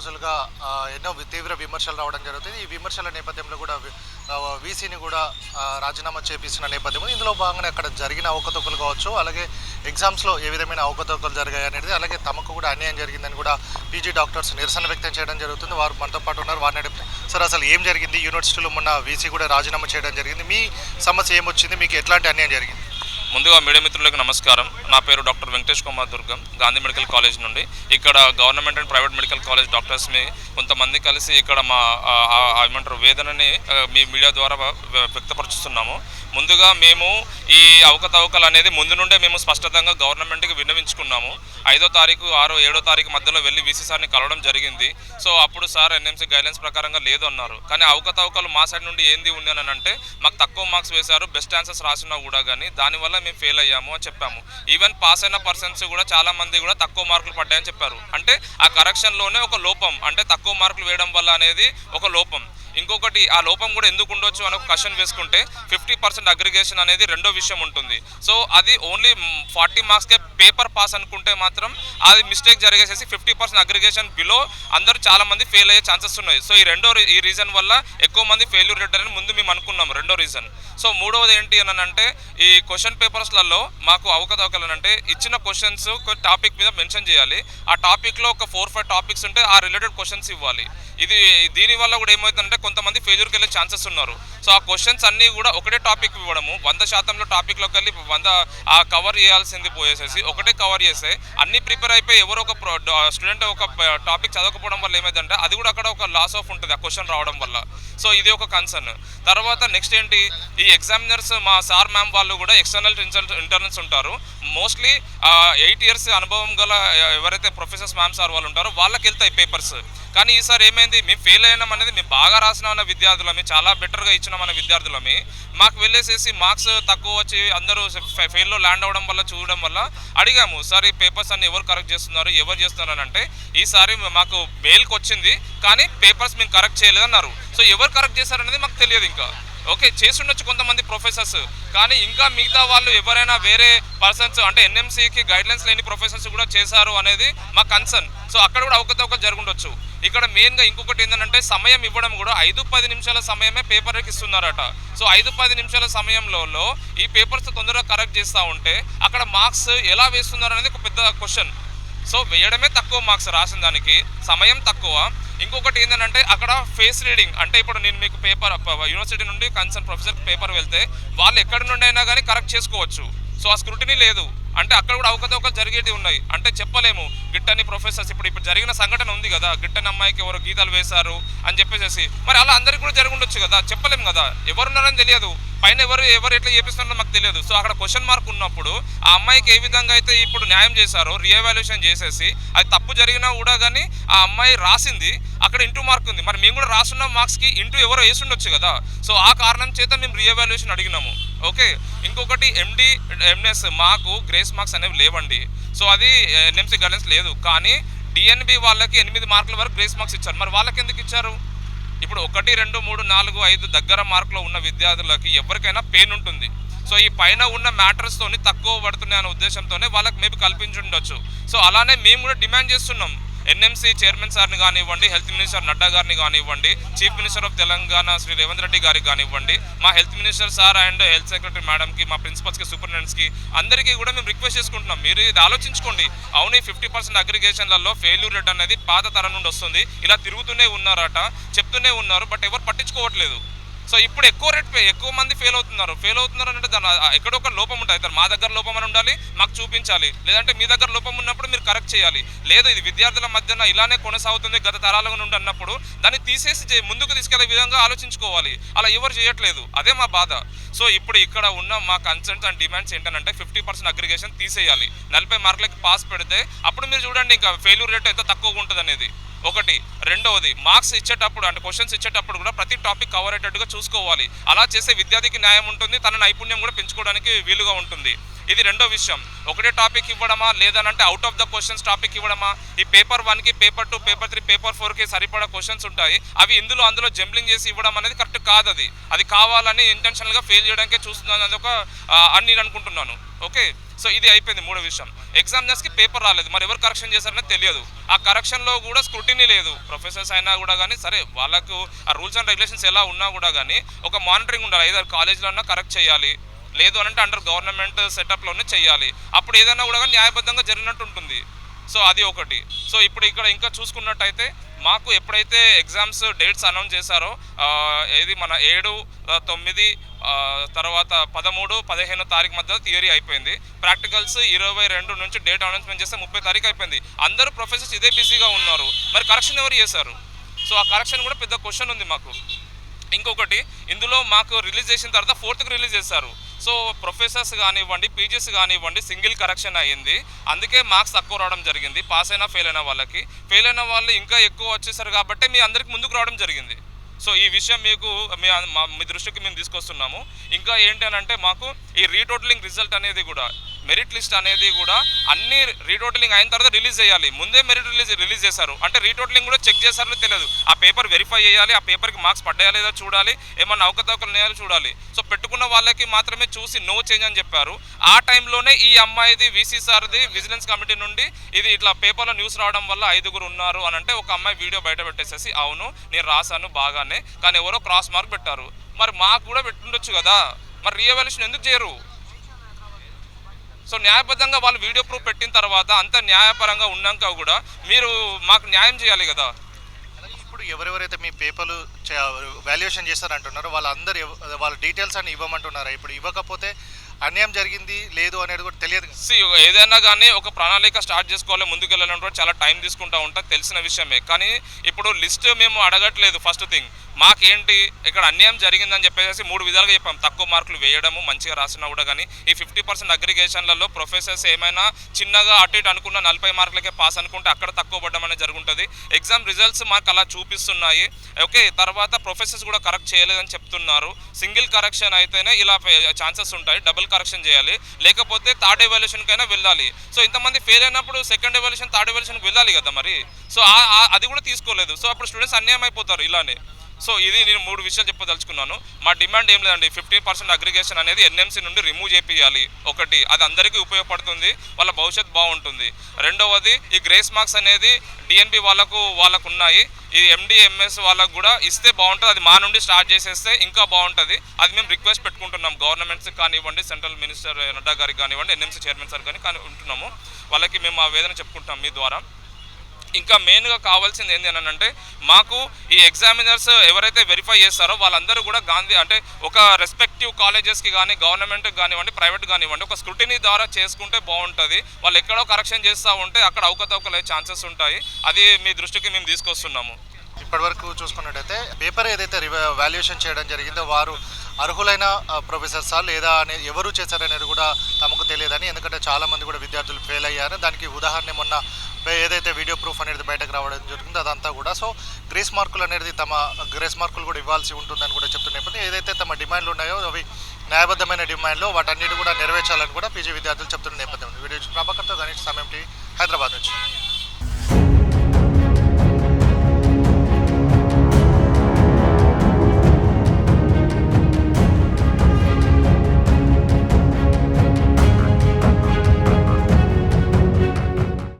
రోజులుగా ఎన్నో తీవ్ర విమర్శలు రావడం జరుగుతుంది. ఈ విమర్శల నేపథ్యంలో కూడా వీసీని కూడా రాజీనామా చేపించిన నేపథ్యం ఇందులో భాగంగానే అక్కడ జరిగిన అవకతవకలు కావచ్చు అలాగే ఎగ్జామ్స్లో ఏ విధమైన అవకతవకలు జరిగాయి అనేది అలాగే తమకు కూడా అన్యాయం జరిగిందని కూడా పీజీ డాక్టర్స్ నిరసన వ్యక్తం చేయడం జరుగుతుంది. వారు మనతో పాటు ఉన్నారు. వారిని అడిగితే సార్ అసలు ఏం జరిగింది? యూనివర్సిటీలో మొన్న వీసీ కూడా రాజీనామా చేయడం జరిగింది. మీ సమస్య ఏమొచ్చింది? మీకు ఎట్లాంటి అన్యాయం జరిగింది? ముందుగా మీడియా మిత్రులకు నమస్కారం. నా పేరు doctor Venkatesh Kumar Durgam Gandhi medical college నుండి. ఇక్కడ government and private medical college డాక్టర్స్ని కొంతమంది కలిసి ఇక్కడ మా ఏమంటారు వేదనని మీ మీడియా ద్వారా వ్యక్తపరుచుతున్నాము ముందుగా మేము ఈ అవకతవకలు అనేది ముందు నుండే మేము స్పష్టతంగా గవర్నమెంట్కి విన్నవించుకున్నాము. ఐదో తారీఖు ఆరో ఏడో తారీఖు మధ్యలో వెళ్ళి వీసీ సార్ని కలవడం జరిగింది. సో అప్పుడు సార్ ఎన్ఎంసీ గైడ్లైన్స్ ప్రకారంగా లేదు అన్నారు కానీ అవకతవకలు మా సైడ్ నుండి ఏంది ఉంది అని అంటే మాకు తక్కువ మార్క్స్ వేశారు బెస్ట్ ఆన్సర్స్ రాసినా కూడా కానీ దానివల్ల మేము ఫెయిల్ అయ్యాము అని చెప్పాము. ఈవెన్ పాస్ అయిన పర్సన్స్ కూడా చాలా మంది కూడా తక్కువ మార్కులు పడ్డాయని చెప్పారు. అంటే ఆ కరెక్షన్లోనే ఒక లోపం అంటే తక్కువ మార్కులు వేయడం వల్ల అనేది ఒక లోపం. ఇంకొకటి ఆ లోపం కూడా ఎందుకు ఉండొచ్చు అని ఒక క్వశ్చన్ వేసుకుంటే ఫిఫ్టీ పర్సెంట్ అగ్రిగేషన్ అనేది రెండో విషయం ఉంటుంది. సో అది ఓన్లీ ఫార్టీ మార్క్స్కే పేపర్ పాస్ అనుకుంటే మాత్రం అది మిస్టేక్ జరిగేసేసి ఫిఫ్టీ పర్సెంట్ అగ్రిగేషన్ బిలో అందరూ చాలా మంది ఫెయిల్ అయ్యే ఛాన్సెస్ ఉన్నాయి. సో ఈ రెండో రీ- ఈ రీజన్ వల్ల ఎక్కువ మంది ఫెయిల్యూర్ రేట్ అని ముందు మేము అనుకున్నాం రెండో రీజన్ సో మూడవది ఏంటి అని అంటే ఈ క్వశ్చన్ పేపర్స్లలో మాకు అవకతవకలు అంటే ఇచ్చిన క్వశ్చన్స్ టాపిక్ మీద మెన్షన్ చేయాలి. ఆ టాపిక్లో ఒక ఫోర్ ఫైవ్ టాపిక్స్ ఉంటే ఆ రిలేటెడ్ క్వశ్చన్స్ ఇవ్వాలి. ఇది దీని వల్ల కూడా ఏమవుతుందంటే కొంతమంది ఫెయిల్యూర్కి వెళ్ళే ఛాన్సెస్ ఉన్నారు. సో ఆ క్వశ్చన్స్ అన్నీ కూడా ఒకటే టాపిక్ ఇవ్వడము. వంద శాతంలో టాపిక్లోకి వెళ్ళి వంద ఆ కవర్ చేయాల్సింది పోయేసేసి ఒకటే కవర్ చేస్తే అన్ని ప్రిపేర్ అయిపోయి ఎవరో ఒక స్టూడెంట్ ఒక టాపిక్ చదవకపోవడం వల్ల ఏమైందంటే అది కూడా అక్కడ ఒక లాస్ ఆఫ్ ఉంటుంది ఆ క్వశ్చన్ రావడం వల్ల. సో ఇది ఒక కన్సర్న్ తర్వాత నెక్స్ట్ ఏంటి? ఈ ఎగ్జామినర్స్ మా సార్ మ్యామ్ వాళ్ళు కూడా ఎక్స్టర్నల్ ఇంటర్నల్స్ ఉంటారు. మోస్ట్లీ ఎయిట్ ఇయర్స్ అనుభవం గల ఎవరైతే ప్రొఫెసర్స్ మ్యామ్ సార్ వాళ్ళు ఉంటారో వాళ్ళకి వెళ్తాయి పేపర్స్ కానీ ఈసారి ఏమైంది? మేము ఫెయిల్ అయినాం అనేది మేము బాగా రాసిన ఉన్న విద్యార్థులమే చాలా బెటర్గా ఇచ్చిన మన విద్యార్థులమే. మాకు వెళ్ళేసేసి మార్క్స్ తక్కువ వచ్చి అందరూ ఫెయిల్లో ల్యాండ్ అవ్వడం వల్ల చూడడం వల్ల అడిగాము సార్ ఈ పేపర్స్ అన్ని ఎవరు కరెక్ట్ చేస్తున్నారు? ఎవరు చేస్తున్నారు? అని అంటే ఈసారి మాకు మెయిల్కి వచ్చింది కానీ పేపర్స్ మేము కరెక్ట్ చేయలేదన్నారు సో ఎవరు కరెక్ట్ చేశారనేది మాకు తెలియదు ఇంకా. ఓకే చేస్తుండొచ్చు కొంతమంది ప్రొఫెసర్స్ కానీ ఇంకా మిగతా వాళ్ళు ఎవరైనా వేరే పర్సన్స్ అంటే ఎన్ఎంసీకి గైడ్లైన్స్ లేని ప్రొఫెసర్స్ కూడా చేశారు అనేది మా కన్సర్న్. సో అక్కడ కూడా అవకతవకలు జరుగుండొచ్చు. ఇక్కడ మెయిన్గా ఇంకొకటి ఏంటంటే సమయం ఇవ్వడం కూడా ఐదు పది నిమిషాల సమయమే పేపర్కి ఇస్తున్నారట. సో ఐదు పది నిమిషాల సమయంలో ఈ పేపర్స్ తొందరగా కరెక్ట్ చేస్తూ ఉంటే అక్కడ మార్క్స్ ఎలా వేస్తున్నారు అనేది ఒక పెద్ద క్వశ్చన్ సో వేయడమే తక్కువ మార్క్స్ రాసిన దానికి సమయం తక్కువ. ఇంకొకటి ఏంటంటే అక్కడ ఫేస్ రీడింగ్ అంటే ఇప్పుడు నేను మీకు పేపర్ యూనివర్సిటీ నుండి కన్సర్న్ ప్రొఫెసర్ పేపర్ వెళ్తే వాళ్ళు ఎక్కడి నుండి అయినా కానీ కరెక్ట్ చేసుకోవచ్చు. సో ఆ స్క్రూటినీ లేదు. అంటే అక్కడ కూడా అవకతవకలు జరిగేవి ఉన్నాయి. అంటే చెప్పలేము. గిట్టని ప్రొఫెసర్స్ ఇప్పుడు ఇప్పుడు జరిగిన సంఘటన ఉంది కదా. గిట్టని అమ్మాయికి ఎవరు గీతాలు వేశారు అని చెప్పేసి మరి అలా అందరికి కూడా జరిగి ఉండొచ్చు కదా. చెప్పలేము కదా. ఎవరున్నారని తెలియదు. పైన ఎవరు ఎవరు ఎట్లా చేపిస్తున్నారో మాకు తెలియదు. సో అక్కడ క్వశ్చన్ మార్క్ ఉన్నప్పుడు ఆ అమ్మాయికి ఏ విధంగా అయితే ఇప్పుడు న్యాయం చేశారో రీఎవాల్యుయేషన్ చేసేసి అది తప్పు జరిగినా కూడా కానీ ఆ అమ్మాయి రాసింది అక్కడ ఇంటూ మార్క్ ఉంది. మరి మేము కూడా రాసున్న మార్క్స్కి ఇంటూ ఎవరో వేసి ఉండొచ్చు కదా. సో ఆ కారణం చేత మేము రీఎవాల్యుయేషన్ అడిగినాము. ఓకే? ఇంకొకటి ఎండి ఎంఎస్ మాకు గ్రేస్ మార్క్స్ అనేవి లేవండి. సో అది ఎన్ఎంసీ గైడెన్స్ లేదు. కానీ డిఎన్బి వాళ్ళకి ఎనిమిది మార్కుల వరకు గ్రేస్ మార్క్స్ ఇచ్చారు. మరి వాళ్ళకి ఎందుకు ఇచ్చారు? ఇప్పుడు ఒకటి రెండు మూడు నాలుగు ఐదు దగ్గర మార్కులో ఉన్న విద్యార్థులకి ఎవరికైనా పెయిన్ ఉంటుంది. సో ఈ పైన ఉన్న మ్యాటర్స్తోని తక్కువ పడుతున్నాయి అనే ఉద్దేశంతోనే వాళ్ళకి మేబీ కల్పించి ఉండొచ్చు. సో అలానే మేము కూడా డిమాండ్ చేస్తున్నాం. ఎన్ఎంసీ చైర్మన్ సార్ని కానివ్వండి హెల్త్ మినిస్టర్ నడ్డా గారిని కానివ్వండి chief minister of Telangana Shri Revanth Reddy గారికి కానివ్వండి మా health minister sir and health secretary మేడంకి మా ప్రిన్సిపల్స్కి సూపరింటెండెంట్స్కి అందరికీ కూడా మేము రిక్వెస్ట్ చేసుకుంటున్నాం. మీరు ఇది ఆలోచించుకోండి. అవును ఈ ఫిఫ్టీ పర్సెంట్ అగ్రిగేషన్లలో ఫెయిల్యూర్ రేట్ అనేది పాత తరం నుండి వస్తుంది. ఇలా తిరుగుతూనే ఉన్నారట చెప్తూనే ఉన్నారు బట్ ఎవరు పట్టించుకోవట్లేదు. సో ఇప్పుడు ఎక్కువ రేట్ పే ఎక్కువ మంది ఫెయిల్ అవుతున్నారు. ఫెయిల్ అవుతున్నారు అంటే దాని ఎక్కడో ఒక లోపం ఉంటుంది. మా దగ్గర లోపం అని ఉండాలి మాకు చూపించాలి. లేదంటే మీ దగ్గర లోపం ఉన్నప్పుడు మీరు కరెక్ట్ చేయాలి. లేదు ఇది విద్యార్థుల మధ్యన ఇలానే కొనసాగుతుంది గత తరాలుగా నుండి అన్నప్పుడు దాన్ని తీసేసి చే- ముందుకు తీసుకెళ్ళే విధంగా ఆలోచించుకోవాలి. అలా ఎవరు చేయట్లేదు. అదే మా బాధ. సో ఇప్పుడు ఇక్కడ ఉన్న మా కన్సర్న్స్ అండ్ డిమాండ్స్ ఏంటంటే ఫిఫ్టీ పర్సెంట్ అగ్రిగేషన్ తీసేయాలి. నలభై మార్కులకి పాస్ పెడితే అప్పుడు మీరు చూడండి ఇంకా ఫెయిల్యూర్ రేట్ ఎంత తక్కువగా ఉంటుంది అనేది ఒకటి. రెండవది మార్క్స్ ఇచ్చేటప్పుడు అంటే క్వశ్చన్స్ ఇచ్చేటప్పుడు కూడా ప్రతి టాపిక్ కవర్ అయ్యేటట్టుగా చూసుకోవాలి. అలా చేసే విద్యార్థికి న్యాయం ఉంటుంది. తన నైపుణ్యం కూడా పెంచుకోవడానికి వీలుగా ఉంటుంది. ఇది రెండో విషయం. ఒకటే టాపిక్ ఇవ్వడమా? లేదనంటే out of the questions topic ఇవ్వడమా? ఈ పేపర్ వన్కి paper two paper three paper ఫోర్కి సరిపడా క్వశ్చన్స్ ఉంటాయి. అవి ఇందులో అందులో జంబ్లింగ్ చేసి ఇవ్వడం అనేది కరెక్ట్ కాదు అది. అది కావాలని ఇంటెన్షనల్గా ఫెయిల్ చేయడానికే చూస్తున్నాను అది ఒక అని నేను అనుకుంటున్నాను. ఓకే సో ఇది అయిపోయింది మూడో విషయం. ఎగ్జామినర్స్కి పేపర్ రాలేదు. మరి ఎవరు కరెక్షన్ చేశారనే తెలియదు. ఆ కరెక్షన్లో కూడా స్క్రూటినీ లేదు. ప్రొఫెసర్స్ అయినా కూడా కానీ సరే వాళ్ళకు ఆ రూల్స్ అండ్ రెగ్యులేషన్స్ ఎలా ఉన్నా కూడా కానీ ఒక మానిటరింగ్ ఉండాలి. ఏదో కాలేజ్లో అన్నా కరెక్ట్ చేయాలి. లేదు అని అంటే అండర్ గవర్నమెంట్ సెటప్లోనే చేయాలి అప్పుడు ఏదైనా కూడా కానీ న్యాయబద్ధంగా జరిగినట్టు ఉంటుంది. సో అది ఒకటి. సో ఇప్పుడు ఇక్కడ ఇంకా చూసుకున్నట్టయితే మాకు ఎప్పుడైతే ఎగ్జామ్స్ డేట్స్ అనౌన్స్ చేశారో ఏది మన ఏడు తొమ్మిది తర్వాత పదమూడు పదిహేను తారీఖు మధ్య థియరీ అయిపోయింది. ప్రాక్టికల్స్ ఇరవై రెండు నుంచి డేట్ అనౌన్స్మెంట్ చేస్తే ముప్పై తారీఖు అయిపోయింది. అందరూ ప్రొఫెసర్స్ ఇదే బిజీగా ఉన్నారు. మరి కరెక్షన్ ఎవరు చేశారు? సో ఆ కరెక్షన్ కూడా పెద్ద క్వశ్చన్ ఉంది మాకు. ఇంకొకటి ఇందులో మాకు రిలీజ్ చేసిన తర్వాత ఫోర్త్కి రిలీజ్ చేశారు. సో ప్రొఫెసర్స్ కానివ్వండి పీజీస్ కానివ్వండి సింగిల్ కరెక్షన్ అయ్యింది. అందుకే మార్క్స్ తక్కువ రావడం జరిగింది. పాస్ అయినా ఫెయిల్ అయిన వాళ్ళకి. ఫెయిల్ అయిన వాళ్ళు ఇంకా ఎక్కువ వచ్చేసారు కాబట్టి మీ అందరికి ముందుకు రావడం జరిగింది. సో ఈ విషయం మీకు మీ మీ దృష్టికి మేము తీసుకొస్తున్నాము. ఇంకా ఏంటి అని అంటే మాకు ఈ రీటోటలింగ్ రిజల్ట్ అనేది కూడా మెరిట్ లిస్ట్ అనేది కూడా అన్ని రీటోటలింగ్ అయిన తర్వాత రిలీజ్ చేయాలి. ముందే మెరిట్ రిలీజ్ రిలీజ్ చేశారు. అంటే రీటోటలింగ్ కూడా చెక్ చేశారని తెలియదు. ఆ పేపర్ వెరిఫై చేయాలి ఆ పేపర్కి మార్క్స్ పడ్డాయా లేదా చూడాలి ఏమన్నా అవకతవకలు ఉన్నాయో చూడాలి. సో పెట్టుకున్న వాళ్ళకి మాత్రమే చూసి నో చేంజ్ అని చెప్పారు. ఆ టైంలోనే ఈ అమ్మాయిది వీసీ సార్ది విజిలెన్స్ కమిటీ నుండి ఇది ఇట్లా పేపర్లో న్యూస్ రావడం వల్ల ఐదుగురు ఉన్నారు అని అంటే ఒక అమ్మాయి వీడియో బయట పెట్టేసేసి అవును నేను రాశాను బాగానే కానీ ఎవరో క్రాస్ మార్క్ పెట్టారు. మరి మాకు కూడా పెట్టుండొచ్చు కదా. మరి రీఎవాల్యూషన్ ఎందుకు చేయరు? సో న్యాయబద్ధంగా వాళ్ళు వీడియో ప్రూఫ్ పెట్టిన తర్వాత అంత న్యాయపరంగా ఉన్నాక కూడా మీరు మాకు న్యాయం చేయాలి కదా. ఇప్పుడు ఎవరెవరైతే మీ పేపర్లు వాల్యుయేషన్ చేస్తారంటున్నారో వాళ్ళందరూ వాళ్ళ డీటెయిల్స్ అని ఇవ్వమంటున్నారా? ఇప్పుడు ఇవ్వకపోతే అన్యాయం జరిగింది లేదు అనేది కూడా తెలియదు. సి ఏదైనా కానీ ఒక ప్రణాళిక స్టార్ట్ చేసుకోవాలి ముందుకు వెళ్ళాలంటే కూడా చాలా టైం తీసుకుంటా ఉంటా తెలిసిన విషయమే. కానీ ఇప్పుడు లిస్ట్ మేము అడగట్లేదు ఫస్ట్ థింగ్. మాకేంటి ఇక్కడ అన్యాయం జరిగిందని చెప్పేసి మూడు విధాలుగా చెప్పాం. తక్కువ మార్కులు వేయడము మంచిగా రాసినా కూడా కానీ. ఈ ఫిఫ్టీ పర్సెంట్ అగ్రిగేషన్లలో ప్రొఫెసర్స్ ఏమైనా చిన్నగా అటు ఇటు అనుకున్న నలభై మార్కులకే పాస్ అనుకుంటే అక్కడ తక్కువ పడడం అనేది జరుగుతుంది ఎగ్జామ్ రిజల్ట్స్ మాకు అలా చూపిస్తున్నాయి. ఓకే తర్వాత ప్రొఫెసర్స్ కూడా కరెక్ట్ చేయలేదని చెప్తున్నారు. సింగిల్ కరెక్షన్ అయితేనే ఇలా ఛాన్సెస్ ఉంటాయి. డబుల్ కరెక్షన్ చేయాలి. లేకపోతే థర్డ్ ఎవాల్యూషన్కైనా వెళ్ళాలి. సో ఇంతమంది ఫెయిల్ అయినప్పుడు సెకండ్ ఎవాల్యూషన్ థర్డ్ ఎవాల్యూషన్కి వెళ్ళాలి కదా మరి? సో అది కూడా తీసుకోలేదు. సో అప్పుడు స్టూడెంట్స్ అన్యాయం అయిపోతారు ఇలానే. సో ఇది నేను మూడు విషయాలు చెప్పదలుచుకున్నాను. మా డిమాండ్ ఏం లేదండి. ఫిఫ్టీ పర్సెంట్ అగ్రిగేషన్ అనేది ఎన్ఎంసీ నుండి రిమూవ్ చేపియాలి ఒకటి అది అందరికీ ఉపయోగపడుతుంది. వాళ్ళ భవిష్యత్ బాగుంటుంది. రెండవది ఈ గ్రేస్ మార్క్స్ అనేది డిఎన్బి వాళ్ళకు వాళ్ళకు ఉన్నాయి ఈ ఎండిఎంఎస్ వాళ్ళకు కూడా ఇస్తే బాగుంటుంది. అది మా నుండి స్టార్ట్ చేసేస్తే ఇంకా బాగుంటుంది. అది మేము రిక్వెస్ట్ పెట్టుకుంటున్నాం. గవర్నమెంట్స్ కానివ్వండి సెంట్రల్ మినిస్టర్ నడ్డా గారికి కానివ్వండి ఎన్ఎంసీ చైర్మన్ సార్ కానీ కానీ ఉంటున్నాము. వాళ్ళకి మేము ఆ వేదన చెప్పుకుంటున్నాం మీ ద్వారా. ఇంకా మెయిన్గా కావాల్సింది ఏంటి అని అంటే మాకు ఈ ఎగ్జామినర్స్ ఎవరైతే వెరిఫై చేస్తారో వాళ్ళందరూ కూడా గాంధీ అంటే ఒక రెస్పెక్టివ్ కాలేజెస్కి కానీ గవర్నమెంట్కి కానివ్వండి ప్రైవేట్ కానివ్వండి ఒక స్క్రూటినీ ద్వారా చేసుకుంటే బాగుంటుంది. వాళ్ళు ఎక్కడో కరెక్షన్ చేస్తూ ఉంటే అక్కడ అవకతవకలే ఛాన్సెస్ ఉంటాయి. అది మీ దృష్టికి మేము తీసుకొస్తున్నాము. ఇప్పటివరకు చూసుకున్నట్టయితే పేపర్ ఏదైతే వాల్యుయేషన్ చేయడం జరిగిందో వారు అర్హులైన ప్రొఫెసర్సా లేదా అనేది ఎవరు చేశారనేది కూడా తమకు తెలియదని ఎందుకంటే చాలా మంది కూడా విద్యార్థులు ఫెయిల్ అయ్యారు. దానికి ఉదాహరణ మొన్న ఏదైతే వీడియో ప్రూఫ్ అనేది బయటకు రావడం జరుగుతుంది అదంతా కూడా. సో గ్రేస్ మార్కులు అనేది తమ గ్రేస్ మార్కులు కూడా ఇవ్వాల్సి ఉంటుందని కూడా చెప్తున్న నేపథ్యం ఏదైతే తమ డిమాండ్లు ఉన్నాయో అవి న్యాయబద్ధమైన డిమాండ్లు వాటన్నిటి కూడా నెరవేర్చాలని కూడా పీజీ విద్యార్థులు చెప్తున్న నేపథ్యం వీడియో ప్రభాకర్తో గణేష్ సమయం టీవీ హైదరాబాద్ నుంచి.